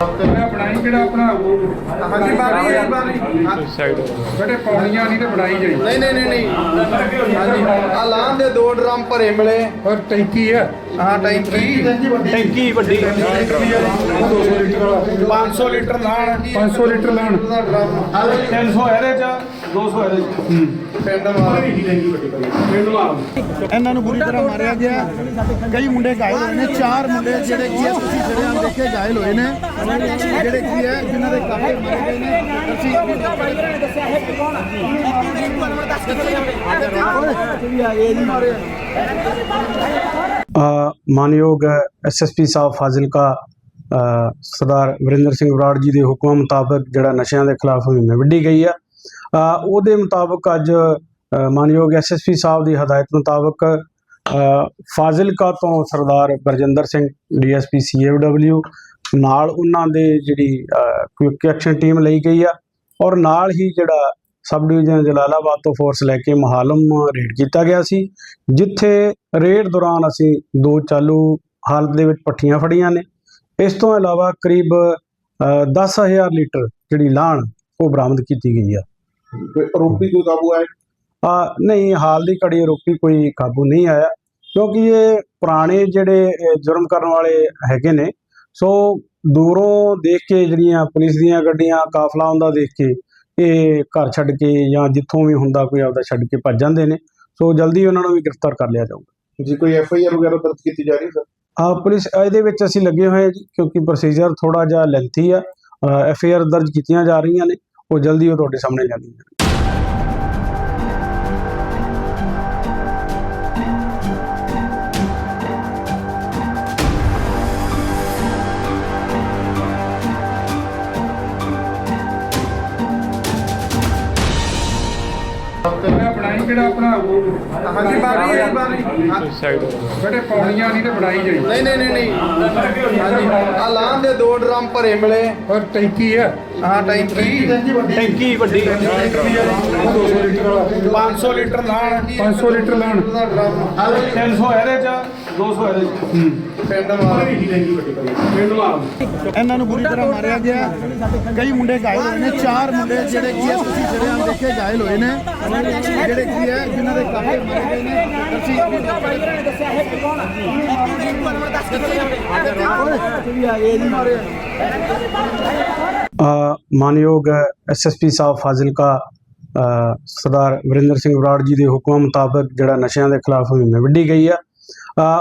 ਬਣਾਈ ਕਿਹੜਾ ਆਪਣਾ? ਹਾਂਜੀ ਬਾਰੀ ਹੈ ਬਾਰੀ ਬੇਟੇ ਪੌੜੀਆਂ ਨਹੀਂ ਤੇ ਬਣਾਈ ਜਾਈ। ਨਹੀਂ ਨਹੀਂ ਨਹੀਂ ਨਹੀਂ। ਹਾਂਜੀ। ਆ ਲਾਂ ਦੇ ਦੋ ਡਰਮ ਭਰੇ ਮਿਲੇ। ਔਰ ਟੈਂਕੀ ਹੈ ਹਾਂ ਟੈਂਕੀ। ਟੈਂਕੀ ਵੱਡੀ। 500 ਲੀਟਰ ਲਾਣ। 500 ਲੀਟਰ ਲਾਣ। ਦਾ ਡਰਮ। 300 ਇਹਦੇ ਚ। 200 ਇਹਦੇ ਚ ਪਿੰਡ ਮਾਰ ਇਹਨਾਂ ਨੂੰ ਬੁਰੀ ਤਰ੍ਹਾਂ ਮਾਰਿਆ ਗਿਆ। ਕਈ ਮੁੰਡੇ ਘਾਇਲ ਹੋਏ ਨੇ। ਚਾਰ ਮੁੰਡੇ ਜਿਹੜੇ ਕੀ ਹੈ ਤੁਸੀਂ ਜਿਹੜੇ ਆਮ ਦੇਖੇ ਘਾਇਲ ਹੋਏ ਨੇ। ਜਿਹੜੇ ਕੀ ਹੈ ਜਿਨ੍ਹਾਂ ਦੇ ਕਾਫੇ ਮਾਰੇ ਗਏ ਨੇ। ਅਸੀਂ ਮਾਨਯੋਗ ਐਸਐਸਪੀ ਸਾਹਿਬ ਫਾਜ਼ਿਲਕਾ ਅ, ਸਰਦਾਰ ਵਰਿੰਦਰ ਸਿੰਘ ਬਰਾੜ ਜੀ ਦੇ ਹੁਕਮਾਂ ਮੁਤਾਬਕ ਜਿਹੜਾ ਨਸ਼ਿਆਂ ਦੇ ਖਿਲਾਫ ਮੁਹਿੰਮ ਵਿੱਢੀ ਗਈ ਆ। ਉਹਦੇ ਮੁਤਾਬਕ ਅੱਜ ਅ, ਮਾਨਯੋਗ ਐਸਐਸਪੀ ਸਾਹਿਬ ਦੀ ਹਦਾਇਤ ਮੁਤਾਬਕ ਅ, ਫਾਜ਼ਿਲਕਾ ਤੋਂ ਸਰਦਾਰ ਬਰਜਿੰਦਰ ਸਿੰਘ ਡੀਐਸਪੀ ਸੀਏਡਬਲਯੂ ਨਾਲ ਉਹਨਾਂ ਦੇ ਜਿਹੜੀ ਕੁਇਕ ਐਕਸ਼ਨ ਟੀਮ ਲਈ ਗਈ ਆ ਔਰ ਨਾਲ ਹੀ ਜਿਹੜਾ ਸਬ ਡਿਵੀਜ਼ਨ ਜਲਾਲਾਬਾਦ ਤੋਂ ਫੋਰਸ ਲੈ ਕੇ ਮਹਾਲਮ ਰੇਡ ਕੀਤਾ ਗਿਆ ਸੀ ਜਿੱਥੇ ਰੇਡ ਦੌਰਾਨ ਅਸੀਂ ਦੋ ਚਾਲੂ ਹਾਲਤ ਦੇ ਵਿੱਚ ਪੱਠੀਆਂ ਫੜੀਆਂ ਨੇ। ਇਸ ਤੋਂ ਇਲਾਵਾ ਕਰੀਬ ਅ, 10000 ਲੀਟਰ ਜਿਹੜੀ ਲਾਣ ਉਹ ਬਰਾਮਦ ਕੀਤੀ ਗਈ ਆ। ਆਰੋਪੀ ਕੋਈ ਕਾਬੂ ਆਏ ਆ ਨਹੀਂ ਹਾਲ ਦੀ ਘੜੀ ਆਰੋਪੀ ਕੋਈ ਕਾਬੂ ਨਹੀਂ ਆਇਆ ਕਿਉਂਕਿ ਇਹ ਪੁਰਾਣੇ ਜਿਹੜੇ ਜੁਰਮ ਕਰਨ ਵਾਲੇ ਹੈਗੇ ਨੇ ਸੋ ਦੂਰੋਂ ਦੇਖ ਕੇ ਜਿਹੜੀਆਂ ਪੁਲਿਸ ਦੀਆਂ ਗੱਡੀਆਂ ਕਾਫਲਾ ਹੁੰਦਾ ਦੇਖ ਕੇ ਇਹ ਘਰ ਛੱਡ ਕੇ ਜਾਂ ਜਿੱਥੋਂ ਵੀ ਹੁੰਦਾ ਕੋਈ ਆਪਦਾ ਛੱਡ ਕੇ ਭੱਜ ਜਾਂਦੇ ਨੇ ਸੋ ਜਲਦੀ ਉਹਨਾਂ ਨੂੰ ਵੀ ਗ੍ਰਿਫਤਾਰ ਕਰ ਲਿਆ ਜਾਊਗਾ। ਜੀ ਕੋਈ ਐਫ ਆਈ ਆਰ ਵਗੈਰਾ ਦਰਜ ਕੀਤੀ ਜਾ ਰਹੀ ਸਰ? ਆ ਪੁਲਿਸ ਇਹਦੇ ਵਿੱਚ ਅਸੀਂ ਲੱਗੇ ਹੋਏ ਹਾਂ ਜੀ ਕਿਉਂਕਿ ਪ੍ਰੋਸੀਜਰ ਥੋੜਾ ਜਿਹਾ ਲੈਂਥੀ ਆ ਐਫ ਆਈ ਆਰ ਦਰਜ ਕੀਤੀਆਂ ਜਾ ਰਹੀਆਂ ਨੇ ਉਹ ਜਲਦੀ ਉਹ ਤੁਹਾਡੇ ਸਾਹਮਣੇ ਜਾਣਗੀਆਂ ਬਣਾਈ ਕਿਹੜਾ ਆਪਣਾ ਹਾਂਜੀ ਬਾਰੀ ਹੈ ਬਾਰੀ ਬੇਟੇ ਪੌੜੀਆਂ ਨਹੀਂ ਤੇ ਬਣਾਈ ਜਾਈ। ਨਹੀਂ ਨਹੀਂ ਨਹੀਂ ਨਹੀਂ। ਹਾਂਜੀ। ਆ ਲਾਂ ਦੇ ਦੋ ਡਰਮ ਭਰੇ ਮਿਲੇ। ਔਰ ਟੈਂਕੀ ਹੈ ਹਾਂ ਟੈਂਕੀ। ਟੈਂਕੀ ਵੱਡੀ। 500 ਲੀਟਰ ਲਾਣ 500 ਲੀਟਰ ਲਾਣ ਦਾ ਡਰਮ। 300 ਇਹਦੇ ਚ। 200 ਇਹਦੇ ਚ ਪਿੰਡ ਮਾਰ ਇਹਨਾਂ ਨੂੰ ਬੁਰੀ ਤਰ੍ਹਾਂ ਮਾਰਿਆ ਗਿਆ। ਕਈ ਮੁੰਡੇ ਘਾਇਲ ਹੋਏ ਨੇ ਚਾਰ ਮੁੰਡੇ ਜਿਹੜੇ ਕੀ ਹੈ ਤੁਸੀਂ ਜਿਹੜੇ ਆਮ ਦੇਖੇ ਘਾਇਲ ਹੋਏ ਨੇ ਜਿਹੜੇ ਕੀ ਹੈ ਜਿਨ੍ਹਾਂ ਦੇ ਕਾਫੇ ਮਾਰੇ ਗਏ ਨੇ। ਅਸੀਂ ਅ, ਮਾਨਯੋਗ ਐਸਐਸਪੀ ਸਾਹਿਬ ਫਾਜ਼ਿਲਕਾ ਸਰਦਾਰ ਵਰਿੰਦਰ ਸਿੰਘ ਬਰਾੜ ਜੀ ਦੇ ਹੁਕਮਾਂ ਮੁਤਾਬਕ ਜਿਹੜਾ ਨਸ਼ਿਆਂ ਦੇ ਖਿਲਾਫ ਮੁਹਿੰਮ ਵਿੱਢੀ ਗਈ ਆ।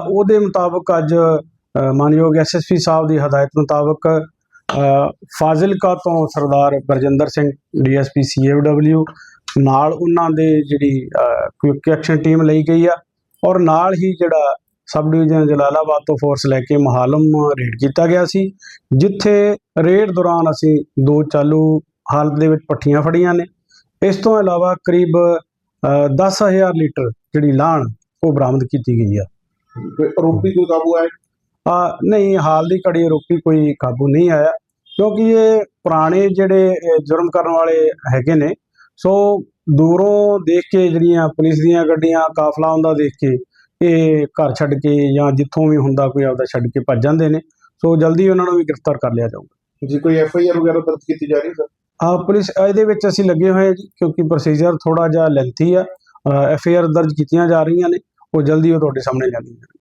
ਉਹਦੇ ਮੁਤਾਬਕ ਅੱਜ ਅ, ਮਾਨਯੋਗ ਐਸਐਸਪੀ ਸਾਹਿਬ ਦੀ ਹਦਾਇਤ ਮੁਤਾਬਕ ਅ, ਫਾਜ਼ਿਲਕਾ ਤੋਂ ਸਰਦਾਰ ਬਰਜਿੰਦਰ ਸਿੰਘ ਡੀਐਸਪੀ ਸੀਏਡਬਲਯੂ ਨਾਲ ਉਹਨਾਂ ਦੇ ਜਿਹੜੀ ਕੁਇਕ ਐਕਸ਼ਨ ਟੀਮ ਲਈ ਗਈ ਆ ਔਰ ਨਾਲ ਹੀ ਜਿਹੜਾ ਸਬ ਡਿਵੀਜ਼ਨ ਜਲਾਲਾਬਾਦ ਤੋਂ ਫੋਰਸ ਲੈ ਕੇ ਮਹਾਲਮ ਰੇਡ ਕੀਤਾ ਗਿਆ ਸੀ ਜਿੱਥੇ ਰੇਡ ਦੌਰਾਨ ਅਸੀਂ ਦੋ ਚਾਲੂ ਹਾਲਤ ਦੇ ਵਿੱਚ ਪੱਠੀਆਂ ਫੜੀਆਂ ਨੇ। ਇਸ ਤੋਂ ਇਲਾਵਾ ਕਰੀਬ ਅ, 10000 ਲੀਟਰ ਜਿਹੜੀ ਲਾਣ ਉਹ ਬਰਾਮਦ ਕੀਤੀ ਗਈ ਆ। ਕੋਈ ਆਰੋਪੀ ਕੋਈ ਕਾਬੂ ਆਏ ਆ ਨਹੀਂ ਹਾਲ ਦੀ ਘੜੀ ਆਰੋਪੀ ਕੋਈ ਕਾਬੂ ਨਹੀਂ ਆਇਆ ਕਿਉਂਕਿ ਇਹ ਪੁਰਾਣੇ ਜਿਹੜੇ ਜੁਰਮ ਕਰਨ ਵਾਲੇ ਹੈਗੇ ਨੇ ਸੋ ਦੂਰੋਂ ਦੇਖ ਕੇ ਜਿਹੜੀਆਂ ਪੁਲਿਸ ਦੀਆਂ ਗੱਡੀਆਂ ਕਾਫਲਾ ਹੁੰਦਾ ਦੇਖ ਕੇ ਇਹ ਘਰ ਛੱਡ ਕੇ ਜਾਂ ਜਿੱਥੋਂ ਵੀ ਹੁੰਦਾ ਕੋਈ ਆਪਦਾ ਛੱਡ ਕੇ ਭੱਜ ਜਾਂਦੇ ਨੇ ਸੋ ਜਲਦੀ ਉਹਨਾਂ ਨੂੰ ਵੀ ਗ੍ਰਿਫਤਾਰ ਕਰ ਲਿਆ ਜਾਊਗਾ। ਜੀ ਕੋਈ ਐਫ ਆਈ ਆਰ ਵਗੈਰਾ ਦਰਜ ਕੀਤੀ ਜਾ ਰਹੀ ਸਰ? ਆ ਪੁਲਿਸ ਇਹਦੇ ਵਿੱਚ ਅਸੀਂ ਲੱਗੇ ਹੋਏ ਹਾਂ ਜੀ ਕਿਉਂਕਿ ਪ੍ਰੋਸੀਜਰ ਥੋੜਾ ਜਿਹਾ ਲੈਂਥੀ ਆ ਐਫ ਆਈ ਆਰ ਦਰਜ ਕੀਤੀਆਂ ਜਾ ਰਹੀਆਂ ਨੇ ਉਹ ਜਲਦੀ ਉਹ ਤੁਹਾਡੇ ਸਾਹਮਣੇ ਜਾਣਗੀਆਂ